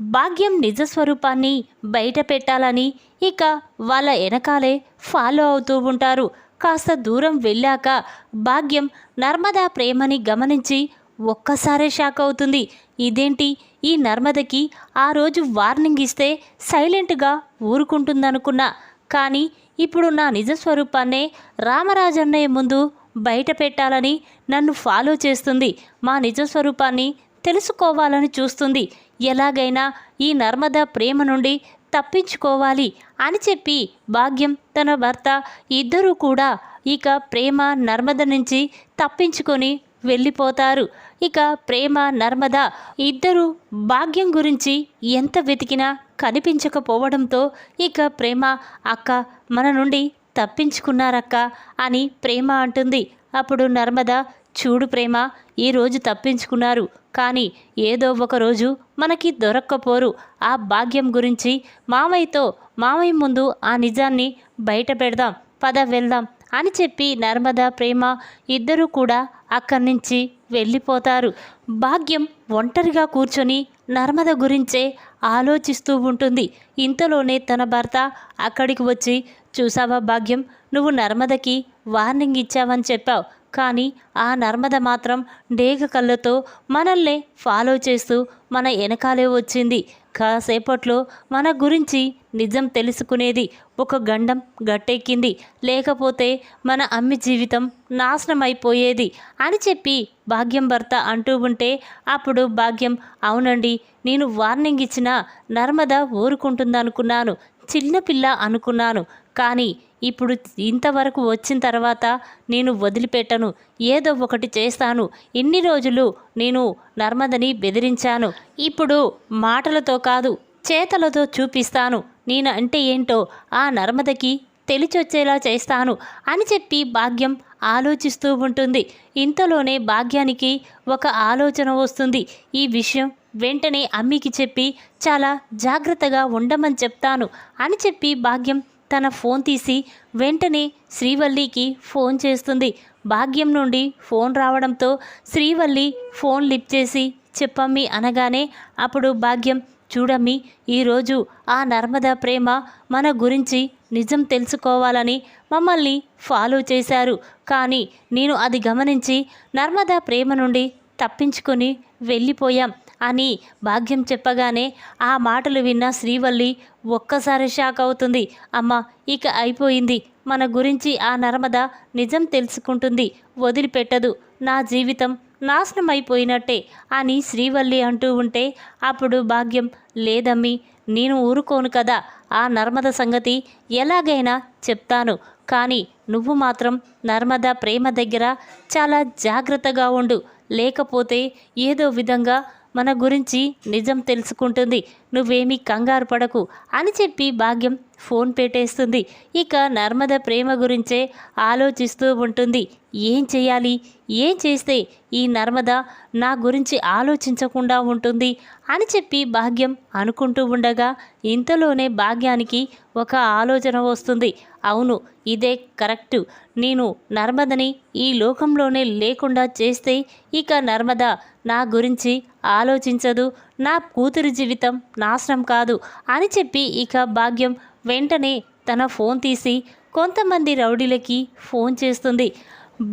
భాగ్యం నిజ స్వరూపాన్ని బయట పెట్టాలని ఇక వాళ్ళ వెనకాలే ఫాలో అవుతూ ఉంటారు. కాస్త దూరం వెళ్ళాక భాగ్యం నర్మదా ప్రేమని గమనించి ఒక్కసారే షాక్ అవుతుంది. ఇదేంటి? ఈ నర్మదకి ఆ రోజు వార్నింగ్ ఇస్తే సైలెంట్గా ఊరుకుంటుందనుకున్నా. కానీ ఇప్పుడు నా నిజ స్వరూపాన్నే రామరాజన్నయ్య ముందు బయట పెట్టాలని నన్ను ఫాలో చేస్తుంది. మా నిజ స్వరూపాన్ని తెలుసుకోవాలని చూస్తుంది. ఎలాగైనా ఈ నర్మద ప్రేమ నుండి తప్పించుకోవాలి అని చెప్పి భాగ్యం తన భర్త ఇద్దరూ కూడా ఇక ప్రేమ నర్మద నుంచి తప్పించుకొని వెళ్ళిపోతారు. ఇక ప్రేమ నర్మద ఇద్దరు భాగ్యం గురించి ఎంత వెతికినా కనిపించకపోవడంతో ఇక ప్రేమ అక్క మన నుండి తప్పించుకున్నారక్క అని ప్రేమ అంటుంది. అప్పుడు నర్మద చూడు ప్రేమ ఈరోజు తప్పించుకున్నారు. కానీ ఏదో ఒకరోజు మనకి దొరక్కపోరు. ఆ భాగ్యం గురించి మామయ్యతో మామయ్య ముందు ఆ నిజాన్ని బయట పెడదాం పద వెళ్దాం అని చెప్పి నర్మద ప్రేమ ఇద్దరూ కూడా అక్కడి నుంచి వెళ్ళిపోతారు. భాగ్యం ఒంటరిగా కూర్చొని నర్మద గురించే ఆలోచిస్తూ ఉంటుంది. ఇంతలోనే తన భర్త అక్కడికి వచ్చి చూసావా భాగ్యం? నువ్వు నర్మదకి వార్నింగ్ ఇచ్చావని చెప్పావు. కానీ ఆ నర్మద మాత్రం డేగ కళ్ళతో మనల్నే ఫాలో చేస్తూ మన వెనకాలే వచ్చింది. కాసేపట్లో మన గురించి నిజం తెలుసుకునేది ఒక గండం గట్టెక్కింది. లేకపోతే మన అమ్మి జీవితం నాశనం అయిపోయేది అని చెప్పి భాగ్యం భర్త అంటూ ఉంటే అప్పుడు భాగ్యం అవునండి నేను వార్నింగ్ ఇచ్చిన నర్మద ఊరుకుంటుందనుకున్నాను. చిన్నపిల్ల అనుకున్నాను. కానీ ఇప్పుడు ఇంతవరకు వచ్చిన తర్వాత నేను వదిలిపెట్టను. ఏదో ఒకటి చేస్తాను. ఇన్ని రోజులు నేను నర్మదని బెదిరించాను. ఇప్పుడు మాటలతో కాదు చేతలతో చూపిస్తాను. నేను అంటే ఏంటో ఆ నర్మదకి తెలిచొచ్చేలా చేస్తాను అని చెప్పి భాగ్యం ఆలోచిస్తూ ఉంటుంది. ఇంతలోనే భాగ్యానికి ఒక ఆలోచన వస్తుంది. ఈ విషయం వెంటనే అమ్మికి చెప్పి చాలా జాగ్రత్తగా ఉండమని చెప్తాను అని చెప్పి భాగ్యం తన ఫోన్ తీసి వెంటనే శ్రీవల్లికి ఫోన్ చేస్తుంది. భాగ్యం నుండి ఫోన్ రావడంతో శ్రీవల్లి ఫోన్ లిఫ్ట్ చేసి చెప్పమ్మి అనగానే అప్పుడు భాగ్యం చూడమ్మి ఈరోజు ఆ నర్మదా ప్రేమ మన గురించి నిజం తెలుసుకోవాలని మమ్మల్ని ఫాలో చేశారు. కానీ నేను అది గమనించి నర్మదా ప్రేమ నుండి తప్పించుకొని వెళ్ళిపోయాం. అని భాగ్యం చెప్పగానే ఆ మాటలు విన్న శ్రీవల్లి ఒక్కసారి షాక్ అవుతుంది. అమ్మ ఇక అయిపోయింది. మన గురించి ఆ నర్మద నిజం తెలుసుకుంటుంది. వదిలిపెట్టదు. నా జీవితం నాశనం అయిపోయినట్టే అని శ్రీవల్లి అంటూ ఉంటే అప్పుడు భాగ్యం లేదమ్మి నేను ఊరుకోను కదా. ఆ నర్మద సంగతి ఎలాగైనా చెప్తాను. కానీ నువ్వు మాత్రం నర్మద ప్రేమ దగ్గర చాలా జాగ్రత్తగా ఉండు. లేకపోతే ఏదో విధంగా మన గురించి నిజం తెలుసుకుంటుంది. నువ్వేమీ కంగారు పడకు అని చెప్పి భాగ్యం ఫోన్ పెట్టేస్తుంది. ఇక నర్మద ప్రేమ గురించే ఆలోచిస్తూ ఉంటుంది. ఏం చేయాలి? ఏం చేస్తే ఈ నర్మద నా గురించి ఆలోచించకుండా ఉంటుంది? అని చెప్పి భాగ్యం అనుకుంటూ ఉండగా ఇంతలోనే భాగ్యానికి ఒక ఆలోచన వస్తుంది. అవును ఇదే కరెక్ట్. నేను నర్మదని ఈ లోకంలోనే లేకుండా చేస్తే ఇక నర్మద నా గురించి ఆలోచించదు నా కూతురి జీవితం నాశనం కాదు అని చెప్పి ఇక భాగ్యం వెంటనే తన ఫోన్ తీసి కొంతమంది రౌడీలకి ఫోన్ చేస్తుంది.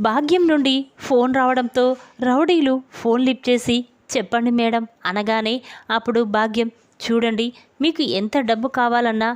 భాగ్యం నుండి ఫోన్ రావడంతో రౌడీలు ఫోన్ లిఫ్ట్ చేసి చెప్పండి మేడం అనగానే అప్పుడు భాగ్యం చూడండి మీకు ఎంత డబ్బు కావాలన్నా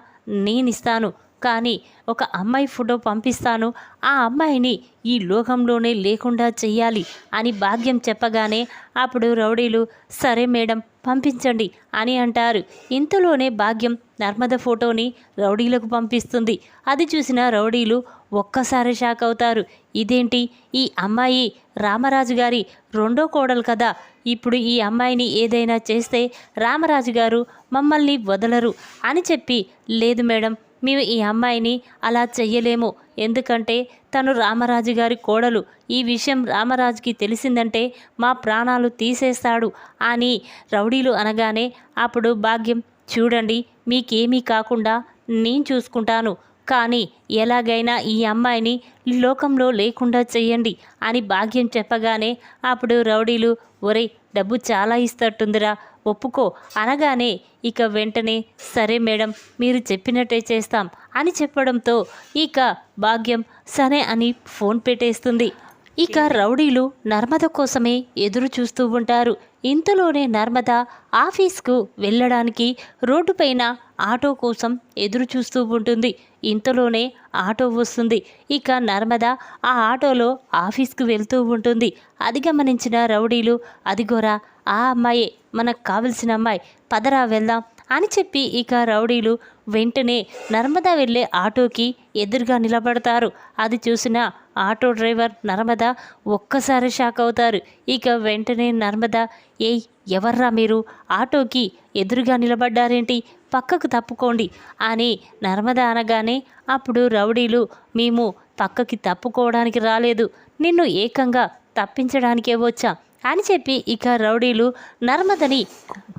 నేను ఇస్తాను కానీ ఒక అమ్మాయి ఫోటో పంపిస్తాను. ఆ అమ్మాయిని ఈ లోకంలోనే లేకుండా చెయ్యాలి అని భాగ్యం చెప్పగానే అప్పుడు రౌడీలు సరే మేడం పంపించండి అని అంటారు. ఇంతలోనే భాగ్యం నర్మద ఫోటోని రౌడీలకు పంపిస్తుంది. అది చూసిన రౌడీలు ఒక్కసారి షాక్ అవుతారు. ఇదేంటి? ఈ అమ్మాయి రామరాజు గారి రెండో కోడలు కదా. ఇప్పుడు ఈ అమ్మాయిని ఏదైనా చేస్తే రామరాజు గారు మమ్మల్ని వదలరు అని చెప్పి లేదు మేడం మేము ఈ అమ్మాయిని అలా చెయ్యలేము. ఎందుకంటే తను రామరాజు గారి కోడలు. ఈ విషయం రామరాజుకి తెలిసిందంటే మా ప్రాణాలు తీసేస్తాడు అని రౌడీలు అనగానే అప్పుడు భాగ్యం చూడండి మీకేమీ కాకుండా నేను చూసుకుంటాను. కానీ ఎలాగైనా ఈ అమ్మాయిని లోకంలో లేకుండా చెయ్యండి అని భాగ్యం చెప్పగానే అప్పుడు రౌడీలు ఒరే డబ్బు చాలా ఇస్తట్టుందిరా. ఒప్పుకో. అనగానే ఇక వెంటనే సరే మేడం మీరు చెప్పినట్టే చేస్తాం అని చెప్పడంతో ఇక భాగ్యం సరే అని ఫోన్ పెట్టేస్తుంది. ఇక రౌడీలు నర్మద కోసమే ఎదురు చూస్తూ ఉంటారు. ఇంతలోనే నర్మద ఆఫీస్కు వెళ్ళడానికి రోడ్డుపైన ఆటో కోసం ఎదురు చూస్తూ ఉంటుంది. ఇంతలోనే ఆటో వస్తుంది. ఇక నర్మద ఆ ఆటోలో ఆఫీస్కు వెళ్తూ ఉంటుంది. అది గమనించిన రౌడీలు అదిగోరా ఆ అమ్మాయే మనకు కావలసిన అమ్మాయి. పదరా వెళ్దాం అని చెప్పి ఇక రౌడీలు వెంటనే నర్మదా వెళ్ళే ఆటోకి ఎదురుగా నిలబడతారు. అది చూసిన ఆటో డ్రైవర్ నర్మద ఒక్కసారి షాక్ అవుతారు. ఇక వెంటనే నర్మద ఏయ్ ఎవర్రా మీరు? ఆటోకి ఎదురుగా నిలబడ్డారేంటి? పక్కకు తప్పుకోండి అని నర్మద అనగానే అప్పుడు రౌడీలు మేము పక్కకి తప్పుకోవడానికి రాలేదు. నిన్ను ఏకంగా తప్పించడానికే వచ్చా అని చెప్పి ఇక రౌడీలు నర్మదని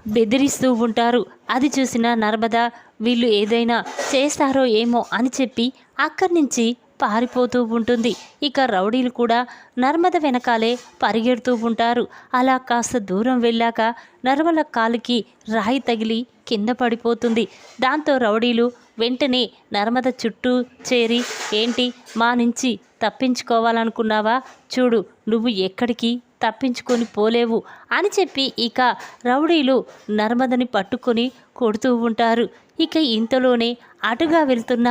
బెదిరిస్తూ ఉంటారు. అది చూసిన నర్మద వీళ్ళు ఏదైనా చేస్తారో ఏమో అని చెప్పి అక్కడి నుంచి పారిపోతూ ఉంటుంది. ఇక రౌడీలు కూడా నర్మద వెనకాలే పరిగెడుతూ ఉంటారు. అలా కాస్త దూరం వెళ్ళాక నర్మల కాలుకి రాయి తగిలి కింద పడిపోతుంది. దాంతో రౌడీలు వెంటనే నర్మద చుట్టూ చేరి ఏంటి? మా నుంచి తప్పించుకోవాలనుకున్నావా? చూడు నువ్వు ఎక్కడికి తప్పించుకొని పోలేవు అని చెప్పి ఇక రౌడీలు నర్మదని పట్టుకొని కొడుతూ ఉంటారు. ఇక ఇంతలోనే అటుగా వెళ్తున్న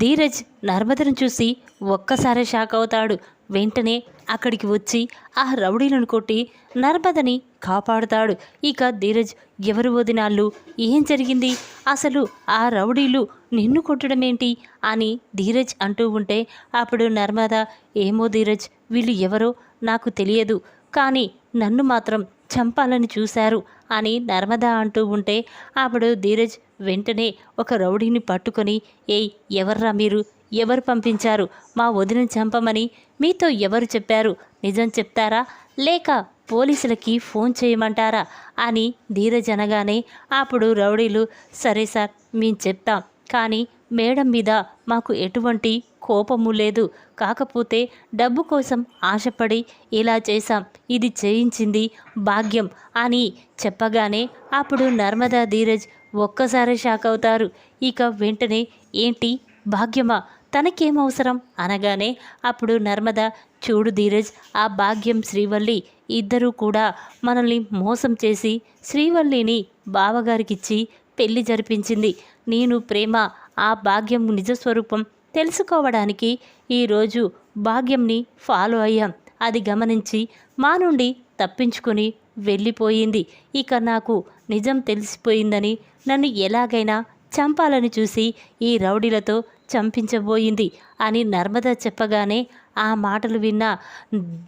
ధీరజ్ నర్మదను చూసి ఒక్కసారి షాక్ అవుతాడు. వెంటనే అక్కడికి వచ్చి ఆ రౌడీలను కొట్టి నర్మదని కాపాడుతాడు. ఇక ధీరజ్ ఎవరు వదినాళ్ళు ఏం జరిగింది? అసలు ఆ రౌడీలు నిన్ను కొట్టడం ఏంటి అని ధీరజ్ అంటూ ఉంటే అప్పుడు నర్మద ఏమో ధీరజ్ వీళ్ళు ఎవరో నాకు తెలియదు కానీ నన్ను మాత్రం చంపాలని చూశారు అని నర్మదా అంటూ ఉంటే అప్పుడు ధీరజ్ వెంటనే ఒక రౌడీని పట్టుకొని ఏయ్ ఎవర్రా మీరు? ఎవరు పంపించారు? మా వదిన చంపమని మీతో ఎవరు చెప్పారు? నిజం చెప్తారా? లేక పోలీసులకి ఫోన్ చేయమంటారా? అని ధీరజ్ అనగానే అప్పుడు రౌడీలు సరే సార్ మేము చెప్తాం. కానీ మేడం మీద మాకు ఎటువంటి కోపము లేదు. కాకపోతే డబ్బు కోసం ఆశపడి ఇలా చేశాం. ఇది చేయించింది భాగ్యం అని చెప్పగానే అప్పుడు నర్మదా ధీరజ్ ఒక్కసారి షాక్ అవుతారు. ఇక వెంటనే ఏంటి? భాగ్యమా? తనకేం అవసరం అనగానే అప్పుడు నర్మద చూడు ధీరజ్ ఆ భాగ్యం శ్రీవల్లి ఇద్దరూ కూడా మనల్ని మోసం చేసి శ్రీవల్లిని బావగారికిచ్చి పెళ్ళి జరిపించింది. నేను ప్రేమ ఆ భాగ్యం నిజస్వరూపం తెలుసుకోవడానికి ఈరోజు భాగ్యంని ఫాలో అయ్యాం. అది గమనించి మా నుండి తప్పించుకొని వెళ్ళిపోయింది. ఇక నాకు నిజం తెలిసిపోయిందని నన్ను ఎలాగైనా చంపాలని చూసి ఈ రౌడీలతో చంపించబోయింది అని నర్మద చెప్పగానే ఆ మాటలు విన్న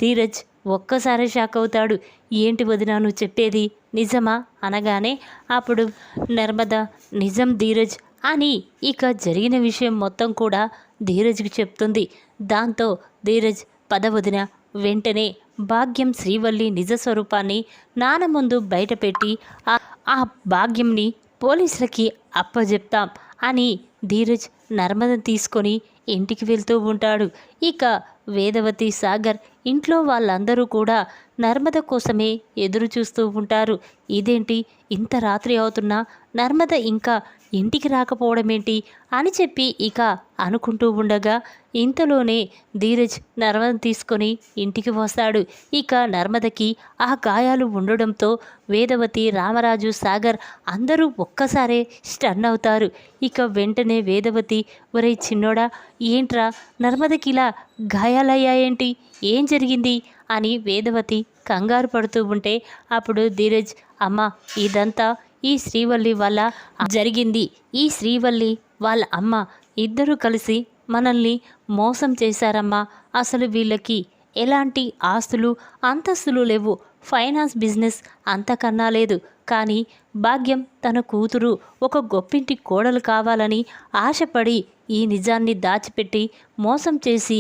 ధీరజ్ ఒక్కసారి షాక్ అవుతాడు. ఏంటి వదినా నువ్వు చెప్పేది నిజమా? అనగానే అప్పుడు నర్మద నిజం ధీరజ్ అని ఇక జరిగిన విషయం మొత్తం కూడా ధీరజ్కి చెప్తుంది. దాంతో ధీరజ్ పదవదిన వెంటనే భాగ్యం శ్రీవల్లి నిజ స్వరూపాన్ని నాన్న ముందు బయటపెట్టి ఆ ఆ భాగ్యంని పోలీసులకి అప్పజెప్తాం అని ధీరజ్ నర్మదను తీసుకొని ఇంటికి వెళ్తూ ఉంటాడు. ఇక వేదవతి సాగర్ ఇంట్లో వాళ్ళందరూ కూడా నర్మద కోసమే ఎదురు చూస్తూ ఉంటారు. ఇదేంటి? ఇంత రాత్రి అవుతున్నా నర్మద ఇంకా ఇంటికి రాకపోవడం ఏంటి అని చెప్పి ఇక అనుకుంటూ ఉండగా ఇంతలోనే ధీరజ్ నర్మద తీసుకొని ఇంటికి వస్తాడు. ఇక నర్మదకి ఆ గాయాలు ఉండడంతో వేదవతి రామరాజు సాగర్ అందరూ ఒక్కసారే స్టన్ అవుతారు. ఇక వెంటనే వేదవతి ఒరే చిన్నోడా ఏంట్రా? నర్మదకిలా గాయాలయ్యాయేంటి? ఏం జరిగింది? అని వేదవతి కంగారు పడుతూ ఉంటే అప్పుడు ధీరజ్ అమ్మ ఇదంతా ఈ శ్రీవల్లి వల్ల జరిగింది. ఈ శ్రీవల్లి వాళ్ళ అమ్మ ఇద్దరూ కలిసి మనల్ని మోసం చేశారమ్మా. అసలు వీళ్ళకి ఎలాంటి ఆస్తులు అంతస్తులు లేవు. ఫైనాన్స్ బిజినెస్ అంతకన్నా లేదు. కానీ భాగ్యం తన కూతురు ఒక గొప్పింటి కోడలు కావాలని ఆశపడి ఈ నిజాన్ని దాచిపెట్టి మోసం చేసి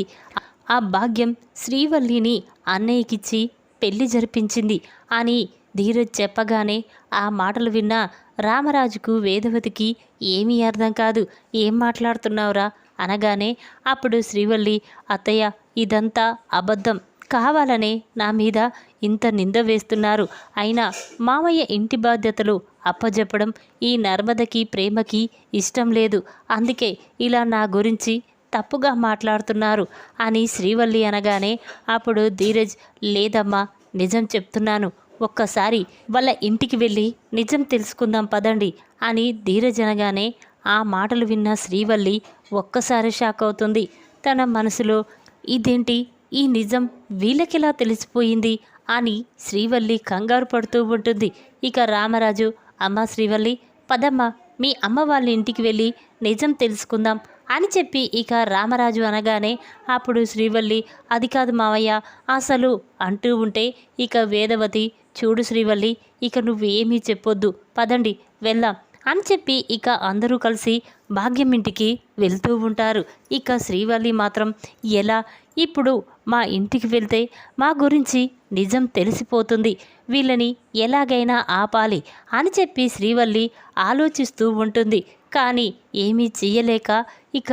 ఆ భాగ్యం శ్రీవల్లిని అన్నయ్యకిచ్చి పెళ్ళి జరిపించింది అని ధీరజ్ చెప్పగానే ఆ మాటలు విన్న రామరాజుకు వేదవతికి ఏమీ అర్థం కాదు. ఏం మాట్లాడుతున్నావురా? అనగానే అప్పుడు శ్రీవల్లి అత్తయ్య ఇదంతా అబద్ధం. కావాలనే నా మీద ఇంత నింద వేస్తున్నారు. అయినా మామయ్య ఇంటి బాధ్యతలు అప్పజెప్పడం ఈ నర్మదకి ప్రేమకి ఇష్టం లేదు. అందుకే ఇలా నా గురించి తప్పుగా మాట్లాడుతున్నారు అని శ్రీవల్లి అనగానే అప్పుడు ధీరజ్ లేదమ్మా నిజం చెప్తున్నాను. ఒక్కసారి వాళ్ళ ఇంటికి వెళ్ళి నిజం తెలుసుకుందాం పదండి అని ధీరజ్ అనగానే ఆ మాటలు విన్న శ్రీవల్లి ఒక్కసారి షాక్ అవుతుంది. తన మనసులో ఇదేంటి? ఈ నిజం వీళ్ళకెలా తెలిసిపోయింది అని శ్రీవల్లి కంగారు పడుతూ ఉంటుంది. ఇక రామరాజు అమ్మ శ్రీవల్లి పదమ్మ మీ అమ్మ వాళ్ళ ఇంటికి వెళ్ళి నిజం తెలుసుకుందాం అని చెప్పి ఇక రామరాజు అనగానే అప్పుడు శ్రీవల్లి అది కాదు మావయ్య అసలు అంటూ ఉంటే ఇక వేదవతి చూడు శ్రీవల్లి ఇక నువ్వేమీ చెప్పొద్దు పదండి వెళ్దాం అని చెప్పి ఇక అందరూ కలిసి భాగ్యం ఇంటికి వెళ్తూ ఉంటారు. ఇక శ్రీవల్లి మాత్రం ఎలా? ఇప్పుడు మా ఇంటికి వెళ్తే మా గురించి నిజం తెలిసిపోతుంది. వీళ్ళని ఎలాగైనా ఆపాలి అని చెప్పి శ్రీవల్లి ఆలోచిస్తూ ఉంటుంది. కానీ ఏమీ చెయ్యలేక ఇక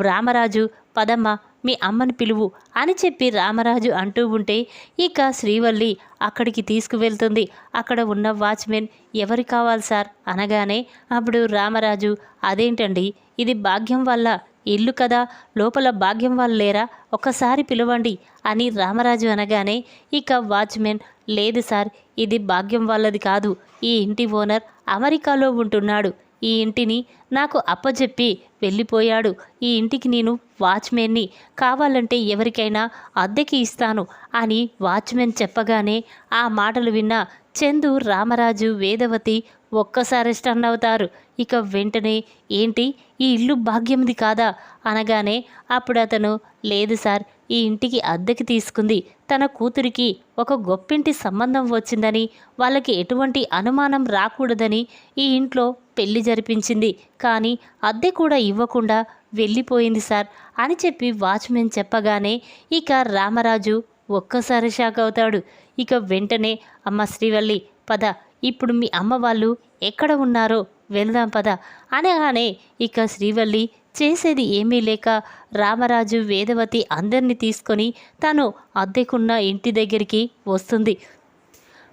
రామరాజు పదమ్మ మీ అమ్మని పిలువు అని చెప్పి రామరాజు అంటూ ఉంటే ఇక శ్రీవల్లి అక్కడికి తీసుకువెళ్తుంది. అక్కడ ఉన్న వాచ్మెన్ ఎవరు కావాలి సార్? అనగానే అప్పుడు రామరాజు అదేంటండి? ఇది భాగ్యం వల్ల ఇల్లు కదా? లోపల భాగ్యం వాళ్ళు లేరా? ఒకసారి పిలవండి అని రామరాజు అనగానే ఇక వాచ్మెన్ లేదు సార్ ఇది భాగ్యం వాళ్ళది కాదు. ఈ ఇంటి ఓనర్ అమెరికాలో ఉంటున్నాడు. ఈ ఇంటిని నాకు అప్పజెప్పి వెళ్ళిపోయాడు. ఈ ఇంటికి నేను వాచ్మెన్ని కావాలంటే ఎవరికైనా అద్దెకి ఇస్తాను అని వాచ్మెన్ చెప్పగానే ఆ మాటలు విన్న చందు రామరాజు వేదవతి ఒక్కసారి స్టన్ అవుతారు. ఇక వెంటనే ఏంటి? ఈ ఇల్లు భాగ్యంది కాదా? అనగానే అప్పుడు అతను లేదు సార్ ఈ ఇంటికి అద్దెకి తీసుకుంది. తన కూతురికి ఒక గొప్పింటి సంబంధం వచ్చిందని వాళ్ళకి ఎటువంటి అనుమానం రాకూడదని ఈ ఇంట్లో పెళ్ళి జరిపించింది. కానీ అద్దె కూడా ఇవ్వకుండా వెళ్ళిపోయింది సార్ అని చెప్పి వాచ్మెన్ చెప్పగానే ఇక రామరాజు ఒక్కసారి షాక్ అవుతాడు. ఇక వెంటనే అమ్మ శ్రీవల్లి పద ఇప్పుడు మీ అమ్మ వాళ్ళు ఎక్కడ ఉన్నారో వెళ్దాం పద. అనగానే ఇక శ్రీవల్లి చేసేది ఏమీ లేక రామరాజు వేదవతి అందరినీ తీసుకొని తను అద్దెకున్న ఇంటి దగ్గరికి వస్తుంది.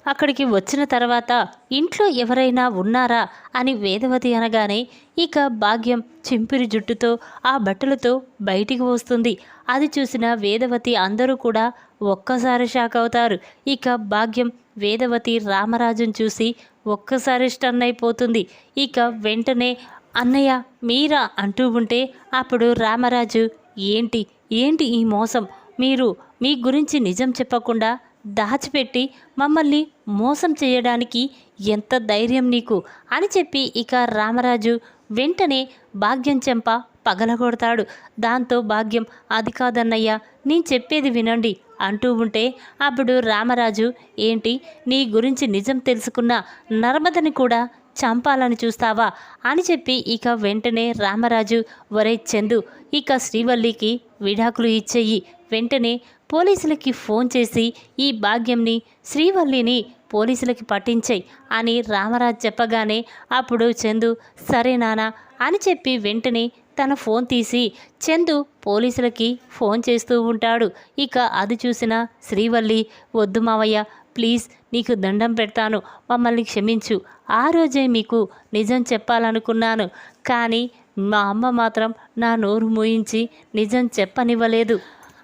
అక్కడికి వచ్చిన తర్వాత ఇంట్లో ఎవరైనా ఉన్నారా అని వేదవతి అనగానే ఇక భాగ్యం చింపిరి జుట్టుతో ఆ బట్టలతో బయటికి వస్తుంది. అది చూసిన వేదవతి అందరూ కూడా ఒక్కసారి షాక్ అవుతారు ఇక భాగ్యం వేదవతి రామరాజును చూసి ఒక్కసారి స్టన్ అయిపోతుంది ఇక వెంటనే అన్నయ్య మీరా? అంటూ ఉంటే అప్పుడు రామరాజు ఏంటి? ఏంటి ఈ మోసం? మీరు మీ గురించి నిజం చెప్పకుండా దాచిపెట్టి మమ్మల్ని మోసం చేయడానికి ఎంత ధైర్యం నీకు? అని చెప్పి ఇక రామరాజు వెంటనే భాగ్యం చెంప పగలగొడతాడు. దాంతో భాగ్యం అది కాదన్నయ్య నేను చెప్పేది వినండి. అంటూ ఉంటే అప్పుడు రామరాజు ఏంటి? నీ గురించి నిజం తెలుసుకున్న నర్మదని కూడా చంపాలని చూస్తావా? అని చెప్పి ఇక వెంటనే రామరాజు ఒరే చందు ఇక శ్రీవల్లికి విడాకులు ఇచ్చేయి. వెంటనే పోలీసులకి ఫోన్ చేసి ఈ భాగ్యంని శ్రీవల్లిని పోలీసులకి పట్టించేయి అని రామరాజు చెప్పగానే అప్పుడు చందు సరే నానా అని చెప్పి వెంటనే తన ఫోన్ తీసి చందు పోలీసులకి ఫోన్ చేస్తూ ఉంటాడు. ఇక అది చూసిన శ్రీవల్లి వద్దు మావయ్య ప్లీజ్ నీకు దండం పెడతాను. మమ్మల్ని క్షమించు. ఆ రోజే మీకు నిజం చెప్పాలనుకున్నాను. కానీ మా అమ్మ మాత్రం నా నోరు మూయించి నిజం చెప్పనివ్వలేదు.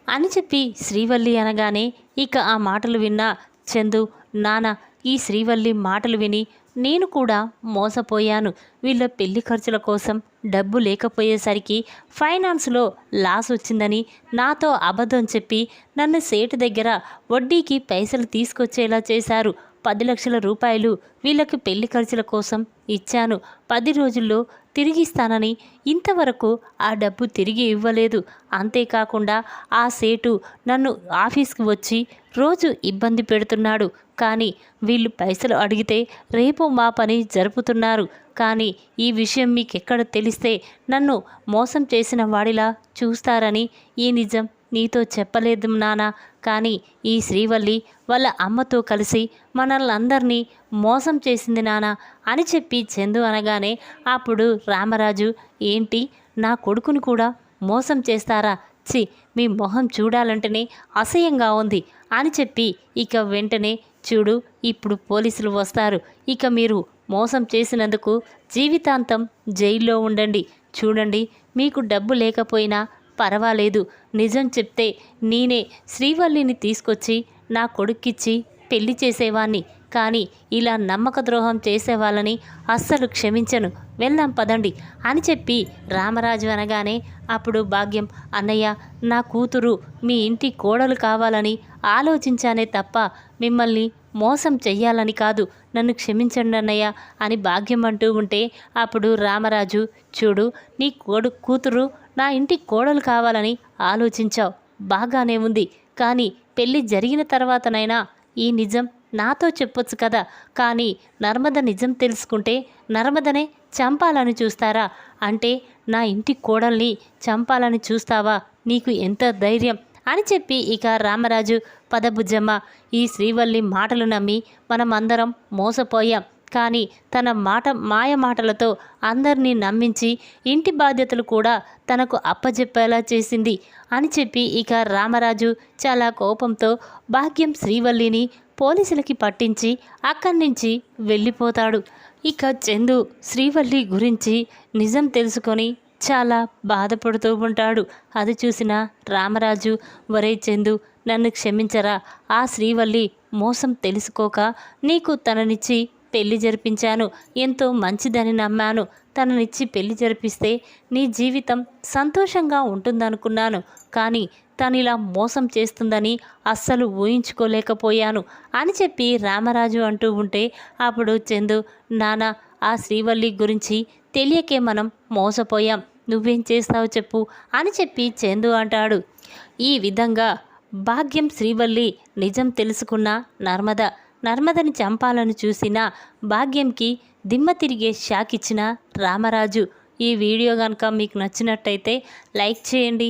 అని చెప్పి శ్రీవల్లి అనగానే ఇక ఆ మాటలు విన్నా చందు నాన్న ఈ శ్రీవల్లి మాటలు విని నేను కూడా మోసపోయాను. వీళ్ళ పెళ్ళి ఖర్చుల కోసం డబ్బు లేకపోయేసరికి ఫైనాన్స్లో లాస్ వచ్చిందని నాతో అబద్ధం చెప్పి నన్ను సేటు దగ్గర వడ్డీకి పైసలు తీసుకొచ్చేలా చేశారు. పది లక్షల రూపాయలు వీళ్ళకి పెళ్ళి ఖర్చుల కోసం ఇచ్చాను. పది రోజుల్లో తిరిగిస్తానని ఇంతవరకు ఆ డబ్బు తిరిగి ఇవ్వలేదు. అంతేకాకుండా ఆ సేటు నన్ను ఆఫీస్కి వచ్చి రోజు ఇబ్బంది పెడుతున్నాడు. కానీ వీళ్ళు పైసలు అడిగితే రేపు మా పని జరుపుతున్నారు. కానీ ఈ విషయం మీకెక్కడ తెలిస్తే నన్ను మోసం చేసిన వాడిలా చూస్తారని ఈ నిజం నీతో చెప్పలేదు నానా. కానీ ఈ శ్రీవల్లి వాళ్ళ అమ్మతో కలిసి మనల్ని అందరినీ మోసం చేసింది నానా అని చెప్పి చందు అనగానే అప్పుడు రామరాజు ఏంటి? నా కొడుకుని కూడా మోసం చేస్తారా? చి మీ మొహం చూడాలంటేనే అసహ్యంగా ఉంది అని చెప్పి ఇక వెంటనే చూడు ఇప్పుడు పోలీసులు వస్తారు. ఇక మీరు మోసం చేసినందుకు జీవితాంతం జైల్లో ఉండండి. చూడండి మీకు డబ్బు లేకపోయినా పర్వాలేదు. నిజం చెప్తే నేనే శ్రీవల్లిని తీసుకొచ్చి నా కొడుక్కిచ్చి పెళ్ళి చేసేవాణ్ణి. కానీ ఇలా నమ్మక ద్రోహం చేసేవాళ్ళని అస్సలు క్షమించను. వెళ్దాం పదండి అని చెప్పి రామరాజు అనగానే అప్పుడు భాగ్యం అన్నయ్య నా కూతురు మీ ఇంటి కోడలు కావాలని ఆలోచించానే తప్ప మిమ్మల్ని మోసం చెయ్యాలని కాదు. నన్ను క్షమించండి అన్నయ్య అని భాగ్యం అంటూ ఉంటే అప్పుడు రామరాజు చూడు నీ కోడు కూతురు నా ఇంటి కోడలు కావాలని ఆలోచించావు. బాగానే ఉంది. కానీ పెళ్ళి జరిగిన తర్వాతనైనా ఈ నిజం నాతో చెప్పొచ్చు కదా. కానీ నర్మద నిజం తెలుసుకుంటే నర్మదనే చంపాలని చూస్తారా? అంటే నా ఇంటి కోడల్ని చంపాలని చూస్తావా? నీకు ఎంత ధైర్యం? అని చెప్పి ఇక రామరాజు పదభుజమ్మ ఈ శ్రీవల్లి మాటలు నమ్మి మనమందరం మోసపోయాం. కానీ తన మాట మాయ మాటలతో అందరినీ నమ్మించి ఇంటి బాధ్యతలు కూడా తనకు అప్పజెప్పేలా చేసింది అని చెప్పి ఇక రామరాజు చాలా కోపంతో భాగ్యం శ్రీవల్లిని పోలీసులకి పట్టించి అక్కడి నుంచి వెళ్ళిపోతాడు. ఇక చందు శ్రీవల్లి గురించి నిజం తెలుసుకొని చాలా బాధపడుతూ ఉంటాడు. అది చూసిన రామరాజు వరే చందు నన్ను క్షమించరా. ఆ శ్రీవల్లి మోసం తెలుసుకోక నీకు తననిచ్చి పెళ్ళి జరిపించాను. ఎంతో మంచిదని నమ్మాను. తననిచ్చి పెళ్ళి జరిపిస్తే నీ జీవితం సంతోషంగా ఉంటుందనుకున్నాను. కానీ తను ఇలా మోసం చేస్తుందని అస్సలు ఊహించుకోలేకపోయాను అని చెప్పి రామరాజు అంటూ ఉంటే అప్పుడు చందు నాన్న ఆ శ్రీవల్లి గురించి తెలియకే మనం మోసపోయాం. నువ్వేం చేస్తావు చెప్పు అని చెప్పి చందు అంటాడు. ఈ విధంగా భాగ్యం శ్రీవల్లి నిజం తెలుసుకున్న నర్మద. నర్మదని చంపాలని చూసిన భాగ్యంకి దిమ్మ తిరిగే షాక్ ఇచ్చిన రామరాజు. ఈ వీడియో కనుక మీకు నచ్చినట్టయితే లైక్ చేయండి